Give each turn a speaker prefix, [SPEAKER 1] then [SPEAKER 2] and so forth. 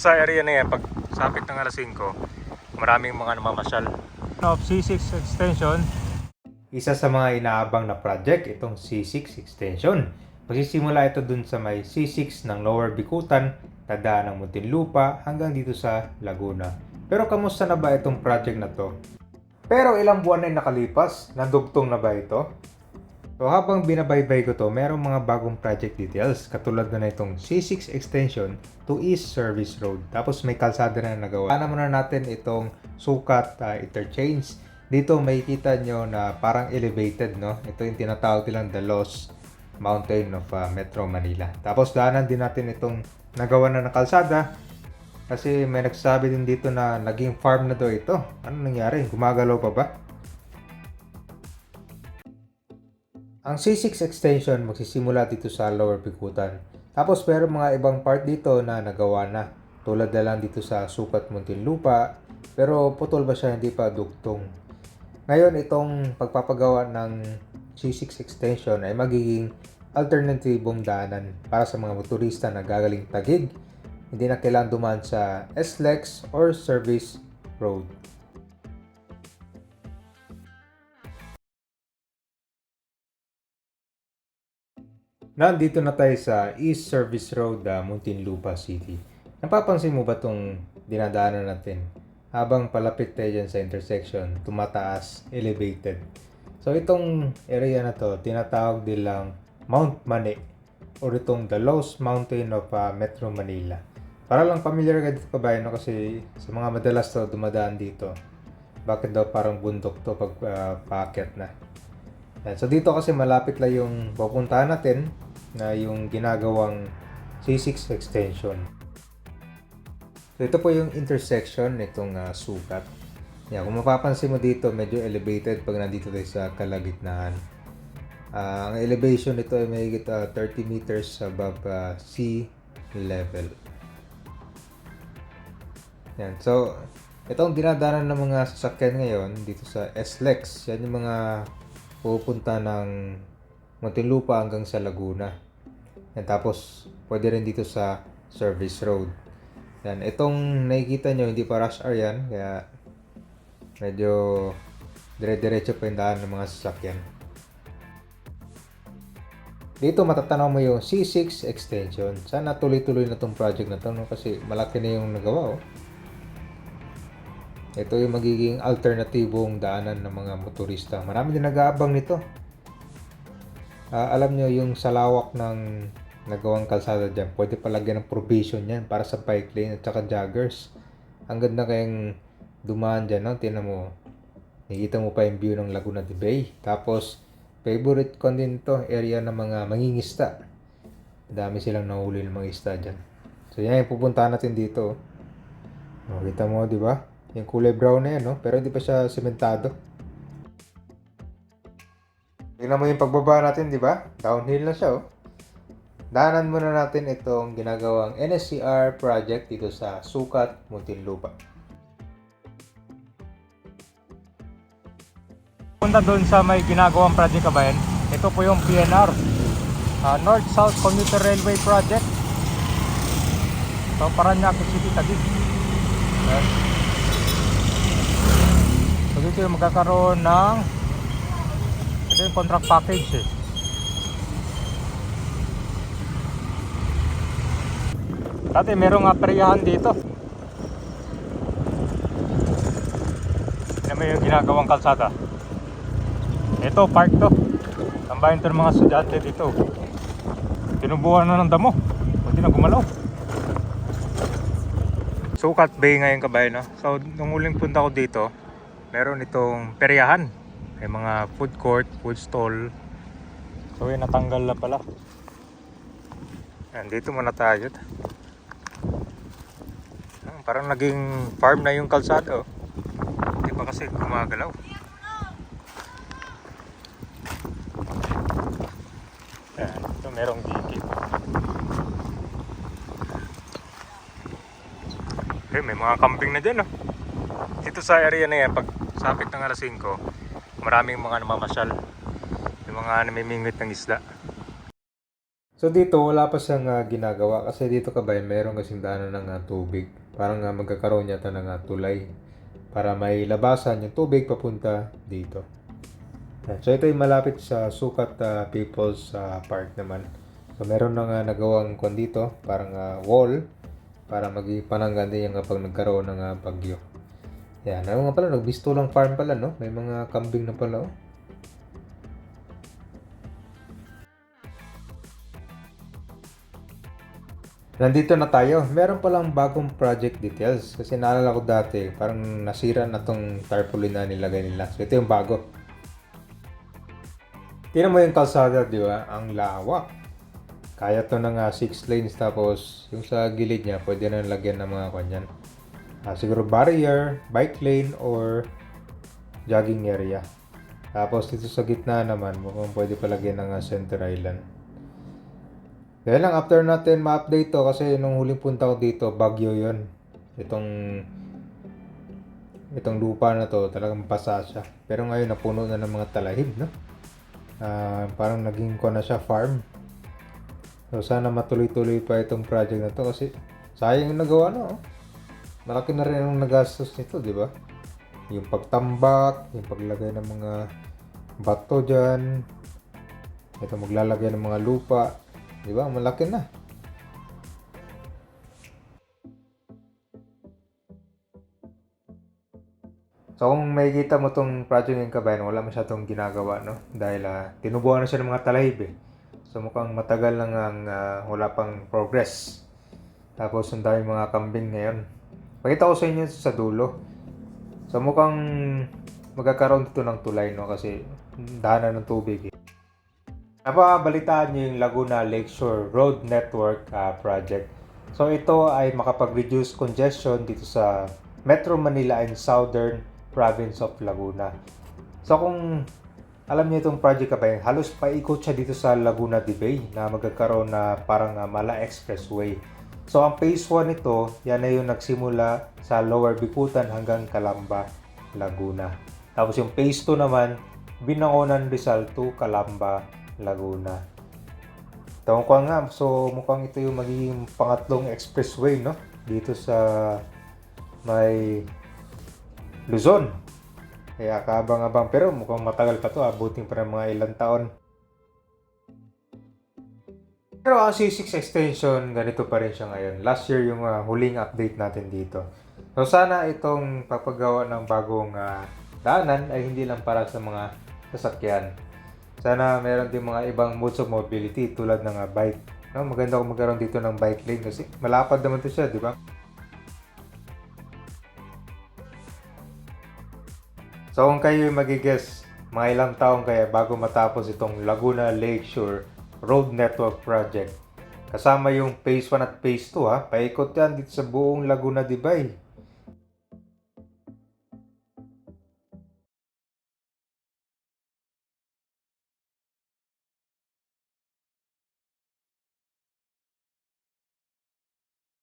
[SPEAKER 1] sa area na yan, pag sapit ng alas 5, maraming mga namamasyal. Of C6 extension. Isa sa mga inaabang na project, itong C6 extension. Magsisimula ito dun sa may C6 ng Lower Bikutan, tadaan ng Muntinlupa hanggang dito sa Laguna. Pero kamusta na ba itong project na to? Pero ilang buwan na nakalipas, nadugtong na ba ito? So habang binabaybay ko to, merong mga bagong project details katulad na itong C6 extension to East Service Road. Tapos may kalsada na nagawa. Sana muna natin itong sukat uh, interchange. Dito may kita nyo na parang elevated, no? Ito yung tinatawag nilang the Lost Mountain of uh, Metro Manila. Tapos daanan din natin itong nagawa na ng kalsada kasi may nagsabi din dito na naging farm na daw ito. Ano nangyari? Gumagalaw pa ba? Ang C6 extension magsisimula dito sa Lower Bikutan. Tapos pero mga ibang part dito na nagawa na. Tulad na lang dito sa Sukat Muntinlupa. Pero putol ba siya hindi pa dugtong. Ngayon itong pagpapagawa ng C6 extension ay magiging alternatibong daanan para sa mga motorista na gagaling Tagig. Hindi na kailangan dumaan sa SLEX or Service Road. Nandito na tayo sa East Service Road, uh, Muntinlupa City. Napapansin mo ba itong dinadaanan natin? Habang palapit tayo dyan sa intersection, tumataas, elevated. So itong area na to, tinatawag nilang Mount Mani or itong the Lost Mountain of uh, Metro Manila. Para lang familiar ka dito kabayan no? kasi sa mga madalas to dumadaan dito. Bakit daw parang bundok to pag uh, paakyat na? Yan. So dito kasi malapit lang yung pupuntahan natin na yung ginagawang C6 extension. So ito po yung intersection nitong uh, sukat. Yan, kung mapapansin mo dito, medyo elevated pag nandito tayo sa kalagitnaan. Ah, ang elevation nito ay may 30 meters above uh, sea level. Yan. So, itong dinadanan ng mga sasakyan ngayon dito sa SLEX, yan yung mga pupunta ng Muntinlupa hanggang sa Laguna. Yan, tapos, pwede rin dito sa Service Road. Yan, itong nakikita nyo, hindi pa rush hour yan, kaya medyo dire-diretso pa yung daan ng mga sasakyan. Dito matatanaw mo yung C6 extension. Sana tuloy-tuloy na tong project na to no? kasi malaki na yung nagawa oh. Ito yung magiging alternatibong daanan ng mga motorista. Marami din nag-aabang nito. Ah, alam nyo yung salawak ng nagawang kalsada dyan, pwede palagyan ng provision yan para sa bike lane at saka joggers. Ang ganda kayong dumaan dyan, no? Tinan mo, nakikita mo pa yung view ng Laguna de Bay. Tapos, favorite ko din to area ng mga mangingista. Dami silang nahuli ng mga isda dyan. So, yan yung pupuntahan natin dito. oh. Mo, di ba? Yung kulay brown na yan, no? Pero hindi pa siya sementado. Tingnan mo yung pagbaba natin, di ba? Downhill na siya, oh. Daanan muna natin itong ginagawang NSCR project dito sa Sukat, Muntinlupa. Punta doon sa may ginagawang project kabayan. Ito po yung PNR. ah, North-South Commuter Railway Project. So, Paranaque City, Taguig. Yes. So, dito yung magkakaroon ng ito yung contract package eh. Dati merong aperyahan dito. Tignan mo yung ginagawang kalsada. Ito, park to. Tambayan to ng mga estudyante dito. Tinubuhan na ng damo. Hindi na gumalaw. Sukat Bay ngayon kabayan, no? So, nung huling punta ko dito, meron itong peryahan. May mga food court, food stall. So, yun, natanggal na pala. Yan, dito muna tayo. Ah, Parang naging farm na yung kalsada, oh. Hindi pa kasi gumagalaw. Yan, ito merong diki. Eh, may mga camping na dyan, oh. Dito sa area na yan, pag sapit ng alas 5, maraming mga namamasyal. Yung mga namimingwit ng isda. So dito wala pa siyang ah, ginagawa kasi dito kabay meron kasing daanan ng ah, tubig. Parang uh, magkakaroon yata ng ah, tulay para may labasan yung tubig papunta dito. So ito ay malapit sa Sukat ah, People's ah, Park naman. So meron na nga nagawang kwan dito, parang ah, wall para maging din yung kapag nagkaroon ng ah, bagyo. Yan, ano nga pala, nagbisto lang farm pala, no? May mga kambing na pala, oh. Nandito na tayo. Meron palang bagong project details. Kasi naalala ko dati, parang nasira na tong tarpaulin na nilagay nila. So ito yung bago. Tingnan mo yung kalsada, di ba? Ang lawak. Kaya to ng 6 lanes tapos yung sa gilid niya, pwede na lagyan ng mga kanyan. Ah, siguro barrier, bike lane, or jogging area. Tapos dito sa gitna naman, mukhang pwede palagyan ng ah, center island. Kaya lang after natin ma-update to kasi nung huling punta ko dito, bagyo yon Itong itong lupa na to talagang basa siya. Pero ngayon napuno na ng mga talahib, no? Ah, parang naging ko na siya farm. So sana matuloy-tuloy pa itong project na to kasi sayang yung nagawa na, oh. Malaki na rin ang nagastos nito, di ba? Yung pagtambak, yung paglagay ng mga bato dyan, ito maglalagay ng mga lupa, di ba? Malaki na. So kung makikita mo tong project ng kabayan, wala masyadong ginagawa, no? Dahil ah, tinubuan na siya ng mga talahib eh. So mukhang matagal lang ang ah, wala pang progress. Tapos ang daming mga kambing ngayon. Pakita ko sa inyo sa dulo. So mukhang magkakaroon dito ng tulay, no? Kasi daanan ng tubig eh. Napabalitaan niyo yung Laguna Lakeshore Road Network ah, project. So ito ay makapag-reduce congestion dito sa Metro Manila and Southern Province of Laguna. So kung alam niyo itong project kapay, halos paikot siya dito sa Laguna de Bay na magkakaroon na parang ah, Mala Expressway. So ang phase 1 nito, yan na yung nagsimula sa Lower Bikutan hanggang Calamba, Laguna. Tapos yung phase 2 naman, Binangonan Rizal to Calamba, Laguna. Tawag ko nga, so mukhang ito yung magiging pangatlong expressway, no? Dito sa may Luzon. Kaya kaabang-abang, pero mukhang matagal pa to, abutin pa ng mga ilang taon. Pero ang C6 extension, ganito pa rin siya ngayon. Last year yung ah, huling update natin dito. So sana itong papagawa ng bagong ah, daanan ay hindi lang para sa mga sasakyan. Sana meron din mga ibang modes of mobility tulad ng ah, bike. No, maganda kung magkaroon dito ng bike lane kasi malapad naman to siya, di ba? So kung kayo magigess, mga ilang taon kaya bago matapos itong Laguna Lakeshore Road Network Project. Kasama yung Phase 1 at Phase 2 ha. Paikot yan dito sa buong Laguna de Bay.